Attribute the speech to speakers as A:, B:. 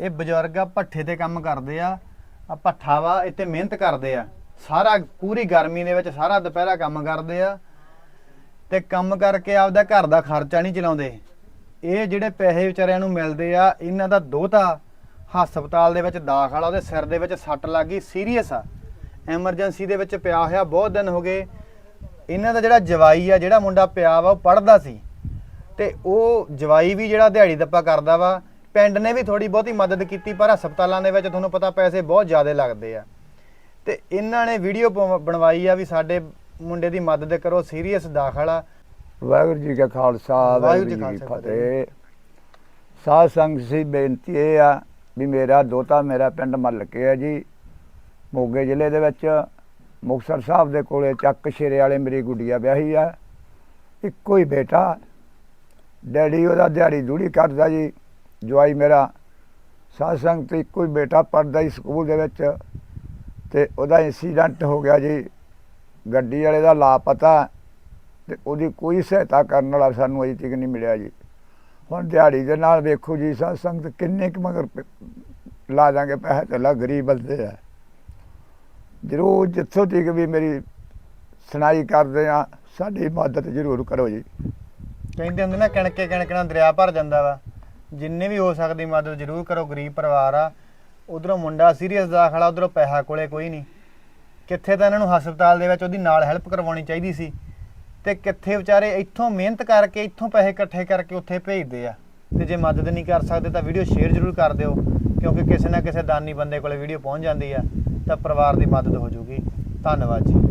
A: ਇਹ ਬਜ਼ੁਰਗ ਆ, ਭੱਠੇ ਤੇ ਕੰਮ ਕਰਦੇ ਆ ਆ ਭੱਠਾ ਵਾ, ਇੱਥੇ ਮਿਹਨਤ ਕਰਦੇ ਆ। ਸਾਰਾ ਪੂਰੀ ਗਰਮੀ ਦੇ ਵਿੱਚ ਸਾਰਾ ਦੁਪਹਿਰਾ ਕੰਮ ਕਰਦੇ ਆ ਤੇ ਕੰਮ ਕਰਕੇ ਆਪਦਾ ਘਰ ਦਾ ਖਰਚਾ ਨਹੀਂ ਚਲਾਉਂਦੇ। ਇਹ ਜਿਹੜੇ ਪੈਸੇ ਵਿਚਾਰਿਆਂ ਨੂੰ ਮਿਲਦੇ ਆ, ਇਹਨਾਂ ਦਾ ਦੋਤਾ ਹਸਪਤਾਲ ਦੇ ਵਿੱਚ ਦਾਖਲ ਆ, ਉਹਦੇ ਸਿਰ ਦੇ ਵਿੱਚ ਸੱਟ ਲੱਗ ਗਈ, ਸੀਰੀਅਸ ਆ। ਐਮਰਜੈਂਸੀ ਦੇ ਵਿੱਚ ਪਿਆ ਹੋਇਆ, ਬਹੁਤ ਦਿਨ ਹੋ ਗਏ। ਇਹਨਾਂ ਦਾ ਜਿਹੜਾ ਜਵਾਈ ਆ, ਜਿਹੜਾ ਮੁੰਡਾ ਪਿਆ ਵਾ, ਉਹ ਪੜਦਾ ਸੀ। ਤੇ ਉਹ ਜਵਾਈ ਵੀ ਜਿਹੜਾ ਦਿਹਾੜੀ ਦੱਪਾ ਕਰਦਾ ਵਾ ਪਿੰਡ ਨੇ ਵੀ ਥੋੜੀ ਬਹੁਤੀ ਮਦਦ ਕੀਤੀ ਪਰ ਹਸਪਤਾਲਾਂ ਦੇ ਵਿੱਚ ਤੁਹਾਨੂੰ ਪਤਾ ਪੈਸੇ ਬਹੁਤ ਜ਼ਿਆਦਾ ਲੱਗਦੇ ਆ। ਤੇ ਇਹਨਾਂ ਨੇ ਵੀਡੀਓ ਬਣਵਾਈ ਆ ਵੀ ਸਾਡੇ ਮੁੰਡੇ ਦੀ ਮਦਦ ਕਰੋ ਸੀਰੀਅਸ ਦਾਖਲ। ਆ
B: ਵਾਹਿਗੁਰੂ ਜੀ ਕਾ ਖਾਲਸਾ
A: ਵਾਹਿਗੁਰੂ ਜੀ ਕਾ
B: ਕੀ ਫਤਿਹ। ਸਾਧ ਸੰਗਤ ਸੀ ਬੇਨਤੀ ਇਹ ਆ ਵੀ ਮੇਰਾ ਦੋਤਾ ਮੇਰਾ ਪਿੰਡ ਮੱਲਕੇ ਹੈ ਜੀ ਮੋਗੇ ਜ਼ਿਲ੍ਹੇ ਦੇ ਵਿੱਚ। ਮੁਕਤਸਰ ਸਾਹਿਬ ਦੇ ਕੋਲੇ ਚੱਕ ਸ਼ੇਰੇ ਵਾਲੇ ਮੇਰੀ ਗੁੱਡੀਆ ਵਿਆਹੀ ਆ। ਇੱਕੋ ਹੀ ਬੇਟਾ। ਡੈਡੀ ਉਹਦਾ ਦਿਹਾੜੀ ਦੂੜੀ ਕਰਦਾ ਜੀ। ਜਵਾਈ ਮੇਰਾ ਸਾਧ ਸੰਗਤ ਇੱਕੋ ਹੀ ਬੇਟਾ ਪੜਦਾ ਹੀ ਸਕੂਲ ਦੇ ਵਿੱਚ ਤੇ ਉਹਦਾ ਇੰਸੀਡੈਂਟ ਹੋ ਗਿਆ ਜੀ। ਗੱਡੀ ਵਾਲੇ ਦਾ ਲਾਪਤਾ ਤੇ ਉਹਦੀ ਕੋਈ ਸਹਾਇਤਾ ਕਰਨ ਵਾਲਾ ਸਾਨੂੰ ਅਜੇ ਤੱਕ ਨਹੀਂ ਮਿਲਿਆ ਜੀ। ਹੁਣ ਦਿਹਾੜੀ ਦੇ ਨਾਲ ਵੇਖੋ ਜੀ ਸਾਧ ਸੰਗਤ ਕਿੰਨੇ ਕੁ ਮਗਰ ਲਾ ਦਾਂਗੇ ਪੈਸੇ ਤੇ ਗਰੀਬ ਬੰਦੇ ਆ। ਜ਼ਰੂਰ ਜਿੱਥੋਂ ਤੱਕ ਵੀ ਮੇਰੀ ਸੁਣਾਈ ਕਰਦੇ ਆ, ਸਾਡੀ ਮਦਦ ਜ਼ਰੂਰ ਕਰੋ ਜੀ।
A: ਕਹਿੰਦੇ ਹੁੰਦੇ ਨਾ, ਕਿਣਕੇ ਕਿਣਕਣਾ ਦਰਿਆ ਭਰ ਜਾਂਦਾ ਵਾ। ਜਿੰਨੇ ਵੀ ਹੋ ਸਕਦੀ ਮਦਦ ਜ਼ਰੂਰ ਕਰੋ, ਗਰੀਬ ਪਰਿਵਾਰ ਆ। ਉਧਰੋਂ ਮੁੰਡਾ ਸੀਰੀਅਸ ਦਾਖਲਾ, ਉਧਰੋਂ ਪੈਸਾ ਕੋਲੇ ਕੋਈ ਨਹੀਂ। ਕਿੱਥੇ ਤਾਂ ਇਹਨਾਂ ਨੂੰ ਹਸਪਤਾਲ ਦੇ ਵਿੱਚ ਉਹਦੀ ਨਾਲ ਹੈਲਪ ਕਰਵਾਉਣੀ ਚਾਹੀਦੀ ਸੀ। ਤੇ ਕਿੱਥੇ ਵਿਚਾਰੇ ਇੱਥੋਂ ਮਿਹਨਤ ਕਰਕੇ, ਇੱਥੋਂ ਪੈਸੇ ਇਕੱਠੇ ਕਰਕੇ ਉੱਥੇ ਭੇਜਦੇ ਆ। ਤੇ ਜੇ ਮਦਦ ਨਹੀਂ ਕਰ ਸਕਦੇ ਤਾਂ ਵੀਡੀਓ ਸ਼ੇਅਰ ਜ਼ਰੂਰ ਕਰ ਦਿਓ, ਕਿਉਂਕਿ ਕਿਸੇ ਨਾ ਕਿਸੇ ਦਾਨੀ ਬੰਦੇ ਕੋਲੇ ਵੀਡੀਓ ਪਹੁੰਚ ਜਾਂਦੀ ਆ, ਤਾਂ ਪਰਿਵਾਰ ਦੀ ਮਦਦ ਹੋ ਜੂਗੀ। ਧੰਨਵਾਦ ਜੀ।